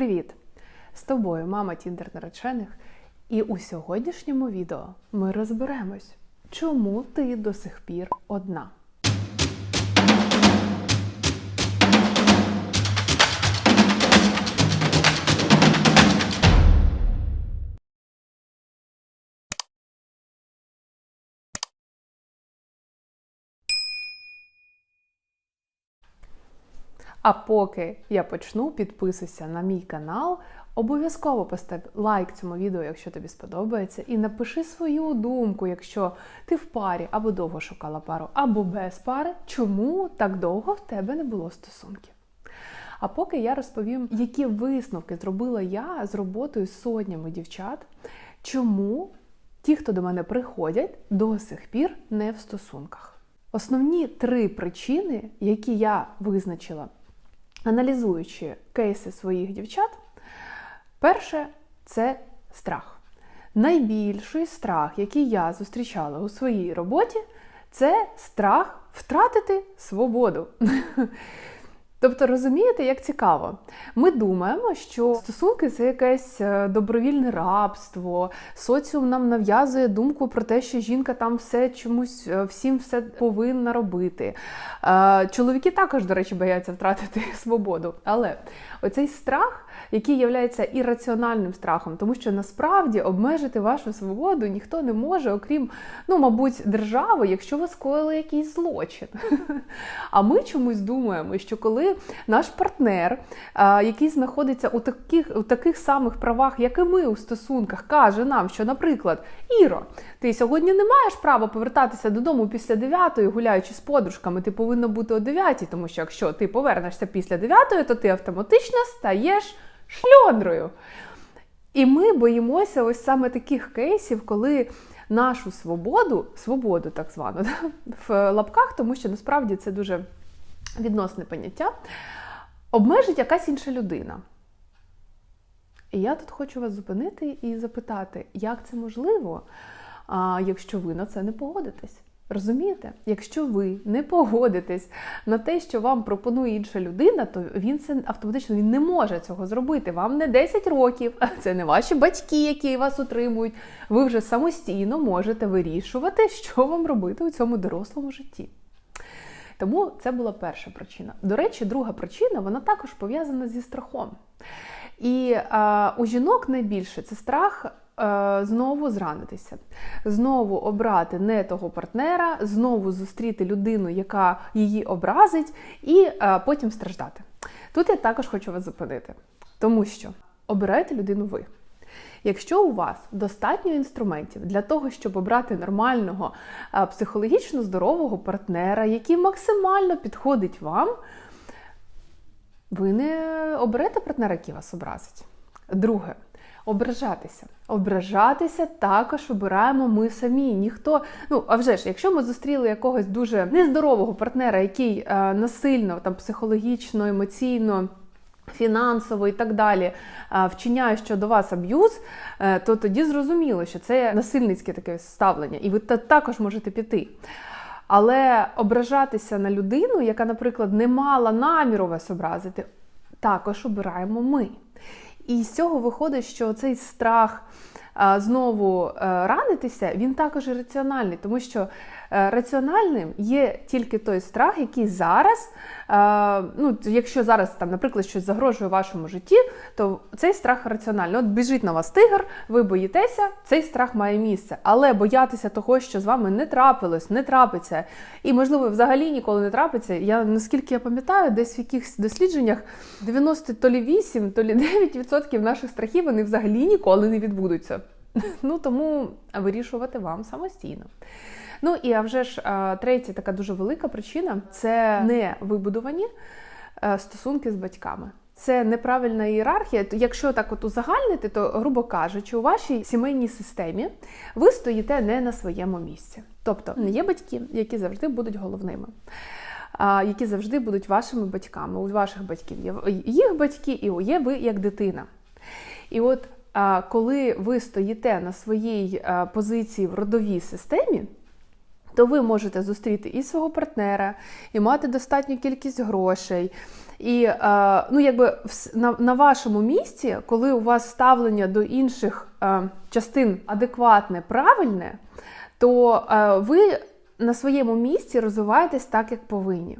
Привіт! З тобою мама Тіндер наречених. І у сьогоднішньому відео ми розберемось, чому ти до сих пір одна. А поки я почну, підписуйся на мій канал. Обов'язково постав лайк цьому відео, якщо тобі сподобається, і напиши свою думку, якщо ти в парі або довго шукала пару, або без пари, чому так довго в тебе не було стосунків. А поки я розповім, які висновки зробила я з роботою з сотнями дівчат, чому ті, хто до мене приходять, до сих пір не в стосунках. Основні три причини, які я визначила, аналізуючи кейси своїх дівчат, перше це страх. Найбільший страх, який я зустрічала у своїй роботі, це страх втратити свободу. Тобто, розумієте, як цікаво, ми думаємо, що стосунки це якесь е, добровільне рабство, соціум нам нав'язує думку про те, що жінка там все чомусь е, всім все повинна робити. Е, чоловіки також, до речі, бояться втратити свободу. Але оцей страх, який є ірраціональним страхом, тому що насправді обмежити вашу свободу ніхто не може, окрім, ну, мабуть, держави, якщо ви скоїли якийсь злочин. А ми чомусь думаємо, що коли наш партнер, який знаходиться у таких у таких самих правах, як і ми у стосунках, каже нам, що, наприклад, Іро, ти сьогодні не маєш права повертатися додому після 9 гуляючи з подружками, ти повинна бути о 9 тому що якщо ти повернешся після 9 то ти автоматично стаєш шльондрою. І ми боїмося ось саме таких кейсів, коли нашу свободу, свободу так звану, в лапках, тому що насправді це дуже відносне поняття, обмежить якась інша людина. І я тут хочу вас зупинити і запитати, як це можливо, якщо ви на це не погодитесь. Розумієте? Якщо ви не погодитесь на те, що вам пропонує інша людина, то він це автоматично він не може цього зробити. Вам не 10 років, це не ваші батьки, які вас утримують. Ви вже самостійно можете вирішувати, що вам робити у цьому дорослому житті. Тому це була перша причина. До речі, друга причина вона також пов'язана зі страхом. І а, у жінок найбільше це страх знову зранитися, знову обрати не того партнера, знову зустріти людину, яка її образить, і потім страждати. Тут я також хочу вас зупинити, тому що обирайте людину ви. Якщо у вас достатньо інструментів для того, щоб обрати нормального психологічно здорового партнера, який максимально підходить вам, ви не оберете партнера, який вас образить. Друге. Ображатися. Ображатися також обираємо ми самі. Ніхто, ну а вже ж, якщо ми зустріли якогось дуже нездорового партнера, який е, насильно, там психологічно, емоційно фінансово і так далі вчиняє щодо вас аб'юз, е, то тоді зрозуміло, що це насильницьке таке ставлення, і ви також можете піти. Але ображатися на людину, яка, наприклад, не мала наміру вас образити, також обираємо ми. І з цього виходить, що цей страх знову е, ранитися, він також раціональний, тому що е, раціональним є тільки той страх, який зараз, е, ну, якщо зараз, там, наприклад, щось загрожує вашому житті, то цей страх раціональний. От біжить на вас тигр, ви боїтеся, цей страх має місце. Але боятися того, що з вами не трапилось, не трапиться, і, можливо, взагалі ніколи не трапиться. Я наскільки я пам'ятаю, десь в якихось дослідженнях 90 то лі 8, то лі 9% наших страхів вони взагалі ніколи не відбудуться. Ну тому вирішувати вам самостійно. Ну і а вже ж третя така дуже велика причина це не вибудовані е, стосунки з батьками. Це неправильна ієрархія. Якщо так от узагальнити, то, грубо кажучи, у вашій сімейній системі ви стоїте не на своєму місці. Тобто є батьки, які завжди будуть головними, які завжди будуть вашими батьками. У ваших батьків є їх батьки, і є ви як дитина. І от коли ви стоїте на своїй позиції в родовій системі, то ви можете зустріти і свого партнера, і мати достатню кількість грошей. І е, ну, якби на, на вашому місці, коли у вас ставлення до інших е, частин адекватне, правильне, то е, ви на своєму місці розвиваєтесь так, як повинні.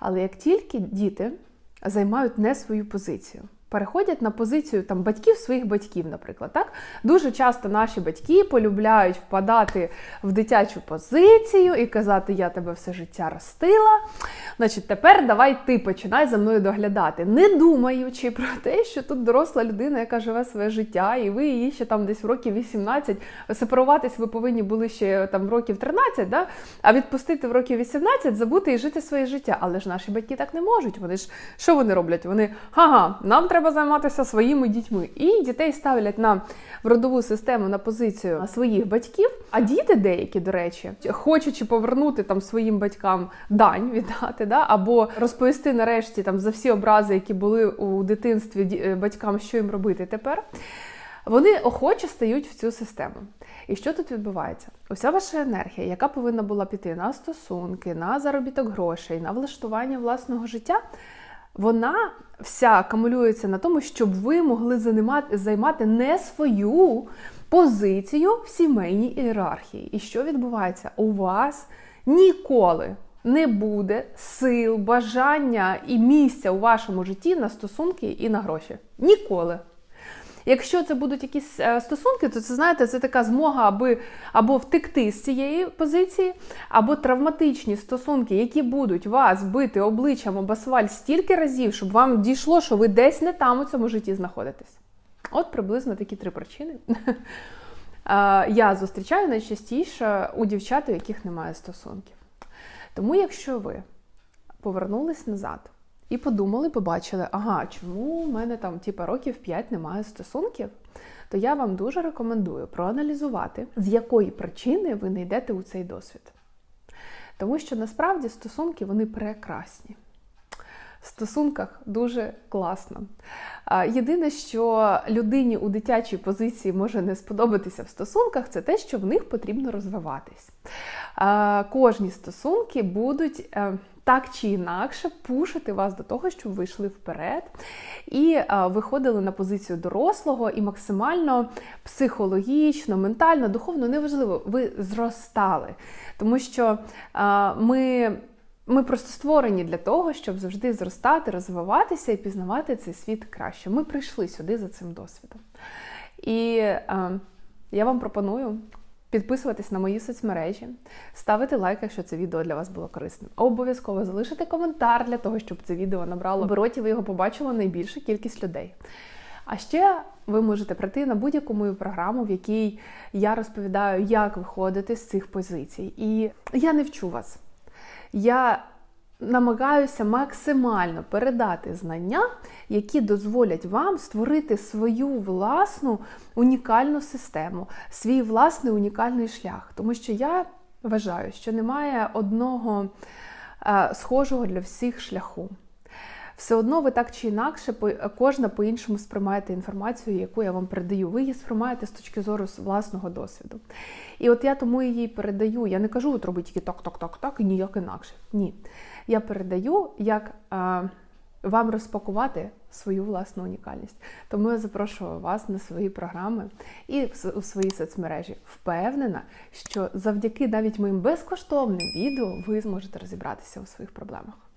Але як тільки діти займають не свою позицію, переходять на позицію там батьків своїх батьків, наприклад, так дуже часто наші батьки полюбляють впадати в дитячу позицію і казати: Я тебе все життя ростила. Значить, тепер давай ти починай за мною доглядати, не думаючи про те, що тут доросла людина, яка живе своє життя, і ви її ще там десь в років 18, сепаруватись ви повинні були ще там років 13, да? а відпустити в років 18, забути і жити своє життя. Але ж наші батьки так не можуть. Вони ж що вони роблять? Вони ага, нам треба займатися своїми дітьми. І дітей ставлять на в родову систему на позицію своїх батьків. А діти деякі, до речі, хочучи повернути там своїм батькам дань віддати, да, або розповісти нарешті там за всі образи, які були у дитинстві е, батькам, що їм робити тепер. Вони охоче стають в цю систему. І що тут відбувається? Уся ваша енергія, яка повинна була піти на стосунки, на заробіток грошей, на влаштування власного життя, вона вся акумулюється на тому, щоб ви могли займати, займати не свою позицію в сімейній ієрархії. І що відбувається? У вас ніколи не буде сил, бажання і місця у вашому житті на стосунки і на гроші. Ніколи. Якщо це будуть якісь е, стосунки, то це знаєте, це така змога, аби або втекти з цієї позиції, або травматичні стосунки, які будуть вас бити обличчям об асфальт стільки разів, щоб вам дійшло, що ви десь не там у цьому житті знаходитесь. От приблизно такі три причини. Е, Я зустрічаю найчастіше у дівчат, у яких немає стосунків. Тому, якщо ви повернулись назад і подумали, побачили, ага, чому в мене там типа років 5 немає стосунків, то я вам дуже рекомендую проаналізувати, з якої причини ви не йдете у цей досвід. Тому що насправді стосунки вони прекрасні. В стосунках дуже класно. Єдине, що людині у дитячій позиції може не сподобатися в стосунках, це те, що в них потрібно розвиватись. Кожні стосунки будуть е, так чи інакше пушити вас до того, щоб ви йшли вперед і е, виходили на позицію дорослого і максимально психологічно, ментально, духовно, неважливо, ви зростали. Тому що е, ми. Ми просто створені для того, щоб завжди зростати, розвиватися і пізнавати цей світ краще. Ми прийшли сюди за цим досвідом. І е, я вам пропоную підписуватись на мої соцмережі, ставити лайк, якщо це відео для вас було корисним. Обов'язково залишити коментар для того, щоб це відео набрало оборотів ви його побачили найбільша кількість людей. А ще ви можете прийти на будь-яку мою програму, в якій я розповідаю, як виходити з цих позицій. І я не вчу вас. Я намагаюся максимально передати знання, які дозволять вам створити свою власну унікальну систему, свій власний унікальний шлях. Тому що я вважаю, що немає одного е, схожого для всіх шляху. Все одно ви так чи інакше, кожна по-іншому сприймаєте інформацію, яку я вам передаю. Ви її сприймаєте з точки зору власного досвіду. І от я тому її передаю. Я не кажу, от робіть тільки так, так, так, так і ніяк інакше. Ні. Я передаю, як е, вам розпакувати свою власну унікальність. Тому я запрошую вас на свої програми і у свої соцмережі. Впевнена, що завдяки навіть моїм безкоштовним відео ви зможете розібратися у своїх проблемах.